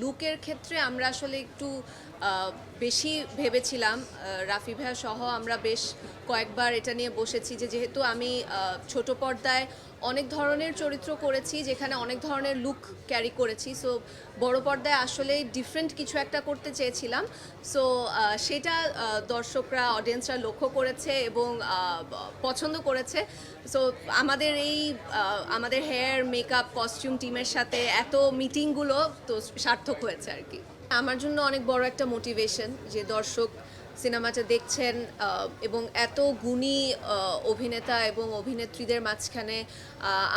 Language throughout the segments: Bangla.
লুকের ক্ষেত্রে আমরা আসলে একটু বেশি ভেবেছিলাম রাফি ভাইয়া সহ আমরা বেশ কয়েকবার এটা নিয়ে বসেছি যে যেহেতু আমি ছোট পর্দায় অনেক ধরনের চরিত্র করেছি, যেখানে অনেক ধরনের লুক ক্যারি করেছি। সো বড় পর্দায় আসলে ডিফারেন্ট কিছু একটা করতে চেয়েছিলাম। সো সেটা দর্শকরা অডিয়েন্সরা লক্ষ্য করেছে এবং পছন্দ করেছে। সো আমাদের এই আমাদের হেয়ার মেকআপ কস্টিউম টিমের সাথে এত মিটিংগুলো তো সার্থক হয়েছে আর কি। আমার জন্য অনেক বড় একটা মোটিভেশন যে দর্শক সিনেমাটা দেখছেন এবং এত গুণী অভিনেতা এবং অভিনেত্রীদের মাঝখানে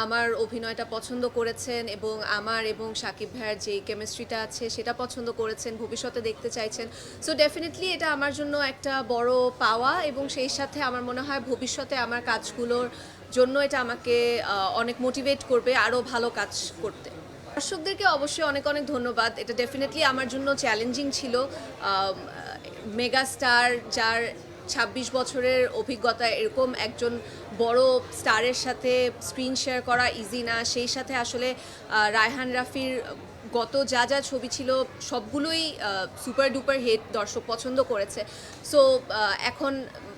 আমার অভিনয়টা পছন্দ করেছেন এবং আমার এবং সাকিব ভাইয়ের যে কেমিস্ট্রিটা আছে সেটা পছন্দ করেছেন, ভবিষ্যতে দেখতে চাইছেন। সো ডেফিনেটলি এটা আমার জন্য একটা বড় পাওয়া এবং সেই সাথে আমার মনে হয় ভবিষ্যতে আমার কাজগুলোর জন্য এটা আমাকে অনেক মোটিভেট করবে আরও ভালো কাজ করতে। দর্শকদেরকে অবশ্যই অনেক অনেক ধন্যবাদ। এটা ডেফিনেটলি আমার জন্য চ্যালেঞ্জিং ছিল। মেগাস্টার যার ছাব্বিশ বছরের অভিজ্ঞতা এরকম একজন বড় স্টারের সাথে স্ক্রিন শেয়ার করা ইজি না। সেই সাথে আসলে রায়হান রাফির গত যা যা ছবি ছিল সবগুলোই সুপার ডুপার হিট দর্শক পছন্দ করেছে। সো এখন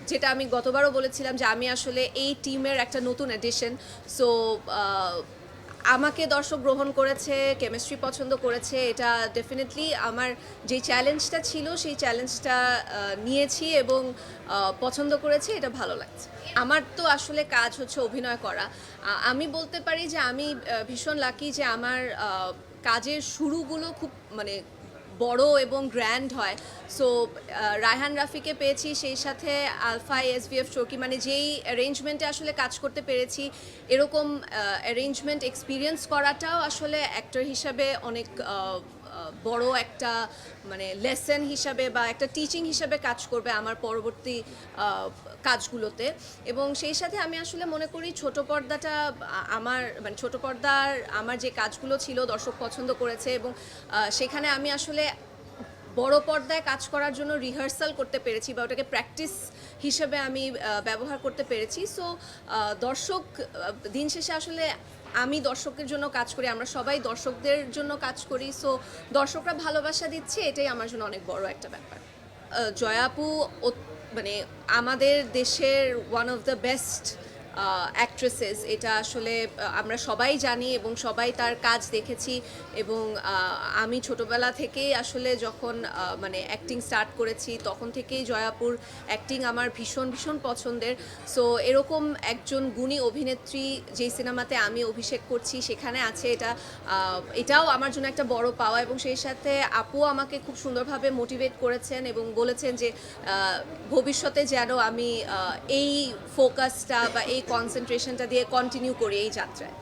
যেটা আমি গতবারও বলেছিলাম যে আমি আসলে এই টিমের একটা নতুন এডিশন সো আমাকে দর্শক গ্রহণ করেছে কেমিস্ট্রি পছন্দ করেছে, এটা ডেফিনেটলি আমার যে চ্যালেঞ্জটা ছিল, সেই চ্যালেঞ্জটা নিয়েছি এবং পছন্দ করেছি, এটা ভালো লাগছে। আমার তো আসলে কাজ হচ্ছে অভিনয় করা। আমি বলতে পারি যে আমি ভীষণ লাকি যে আমার কাজের শুরুগুলো খুব মানে বড় এবং গ্র্যান্ড হয়। সো রায়হান রাফিকে পেয়েছি সেই সাথে আলফা এসভিএফ চৌকি মানে যেই অ্যারেঞ্জমেন্টে আসলে কাজ করতে পেরেছি এরকম অ্যারেঞ্জমেন্ট এক্সপিরিয়েন্স করাটাও আসলে অ্যাক্টর হিসাবে অনেক আহ, আহ, বড় একটা মানে লেসন হিসাবে বা একটা টিচিং হিসাবে কাজ করবে আমার পরবর্তী কাজগুলোতে। এবং সেই সাথে আমি আসলে মনে করি ছোট পর্দাটা আমার মানে ছোট পর্দার আমার যে কাজগুলো ছিল দর্শক পছন্দ করেছে এবং সেখানে আমি আসলে বড় পর্দায় কাজ করার জন্য রিহার্সাল করতে পেরেছি বা ওটাকে প্র্যাকটিস হিসেবে আমি ব্যবহার করতে পেরেছি। সো দর্শক দিন শেষে আসলে আমি দর্শকের জন্য কাজ করি, আমরা সবাই দর্শকদের জন্য কাজ করি। সো দর্শকরা ভালোবাসা দিচ্ছে, এটাই আমার জন্য অনেক বড় একটা ব্যাপার। জয়াপু মানে আমাদের দেশের one of the best actresses এটা আসলে আমরা সবাই জানি এবং সবাই তার কাজ দেখেছি এবং আমি ছোটবেলা থেকেই আসলে যখন মানে অ্যাক্টিং স্টার্ট করেছি, তখন থেকেই জয়াপুর অ্যাক্টিং আমার ভীষণ ভীষণ পছন্দের। সো এরকম একজন গুণী অভিনেত্রী যেই সিনেমাতে আমি অভিষেক করছি, সেখানে আছে এটা এটাও আমার জন্য একটা বড় পাওয়া এবং সেই সাথে আপু আমাকে খুব সুন্দরভাবে মোটিভেট করেছেন এবং বলেছেন যে ভবিষ্যতে যেন আমি এই ফোকাসটা বা এই কনসেন্ট্রেশনটা দিয়ে কন্টিনিউ করি এই যাত্রায়।